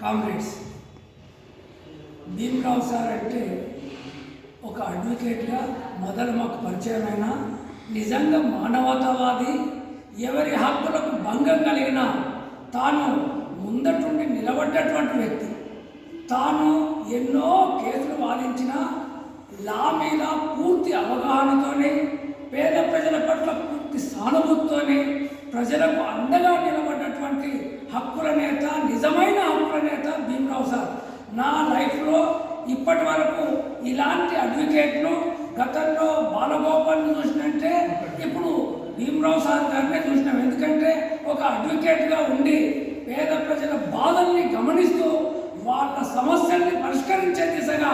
Comrades Bhimrao sir అంటే ఒక అడ్వకేట్గా మొదలు మాకు పరిచయమైన నిజంగా మానవతావాది ఎవరి హక్కులకు భంగం కలిగిన తాను ముందటుండి నిలబడ్డటువంటి వ్యక్తి. తాను ఎన్నో కేసులు వాదించిన లా మీద పూర్తి అవగాహనతోనే పేద ప్రజల సానుభూతితోనే ప్రజలకు అండగా నిలబడ్డటువంటి హక్కుల నేత నిజమైన హక్కుల నేత భీమరావు సార్. నా లైఫ్లో ఇప్పటి వరకు ఇలాంటి అడ్వకేట్లు గతంలో బాలగోపాల్ని చూసినంటే ఇప్పుడు భీమరావు సార్ గారినే చూసినాం. ఎందుకంటే ఒక అడ్వకేట్గా ఉండి పేద ప్రజల బాధల్ని గమనిస్తూ వాళ్ళ సమస్యల్ని పరిష్కరించే దిశగా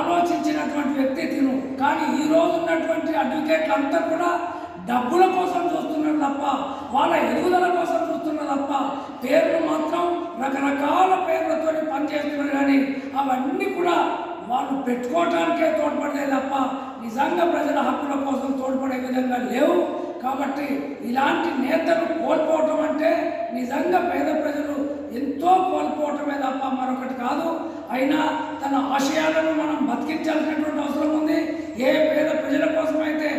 ఆలోచించినటువంటి వ్యక్తి తిను. కానీ ఈ రోజు ఉన్నటువంటి అడ్వకేట్లు అంతా కూడా డబ్బుల కోసం చూస్తున్నారు తప్ప వాళ్ళ ఎదుగుదల కోసం చూస్తున్నారు తప్ప పేర్లు మాత్రం రకరకాల పేర్లతో పనిచేస్తున్నారు కానీ అవన్నీ కూడా వాళ్ళు పెట్టుకోవటానికే తోడ్పడే తప్ప నిజంగా ప్రజల హక్కుల కోసం తోడ్పడే విధంగా లేవు. కాబట్టి ఇలాంటి నేతలు కోల్పోవటం అంటే నిజంగా పేద ప్రజలు ఎంతో కోల్పోవటమే తప్ప మరొకటి కాదు. అయినా తన ఆశయాలను మనం బతికించాల్సినటువంటి అవసరం ఉంది. ఏ పేద ప్రజల కోసమైతే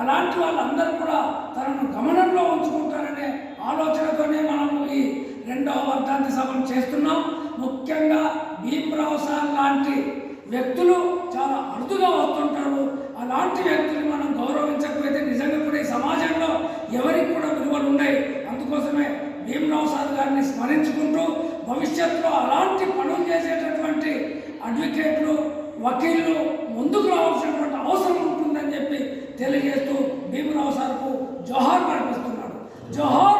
అలాంటి వాళ్ళందరూ కూడా తనను గమనంలో ఉంచుకుంటారనే ఆలోచనతోనే మనము ఈ రెండవ వర్ధాంతి సభను చేస్తున్నాం. ముఖ్యంగా భీమరావు సార్ లాంటి వ్యక్తులు చాలా అరుదుగా వస్తుంటారు. అలాంటి వ్యక్తులు మనం గౌరవించకపోతే నిజంగా కూడా ఈ సమాజంలో ఎవరికి కూడా విలువలు ఉన్నాయి అందుకోసమే భీమరావు సార్ గారిని స్మరించుకుంటూ భవిష్యత్తులో అలాంటి పనులు చేసేటటువంటి అడ్వకేట్లు వకీళ్ళు ముందుకు రావాల్సినటువంటి అవసరం తెలియజేస్తూ భీమరావు సార్కు జోహార్ అర్పిస్తున్నాడు జోహార్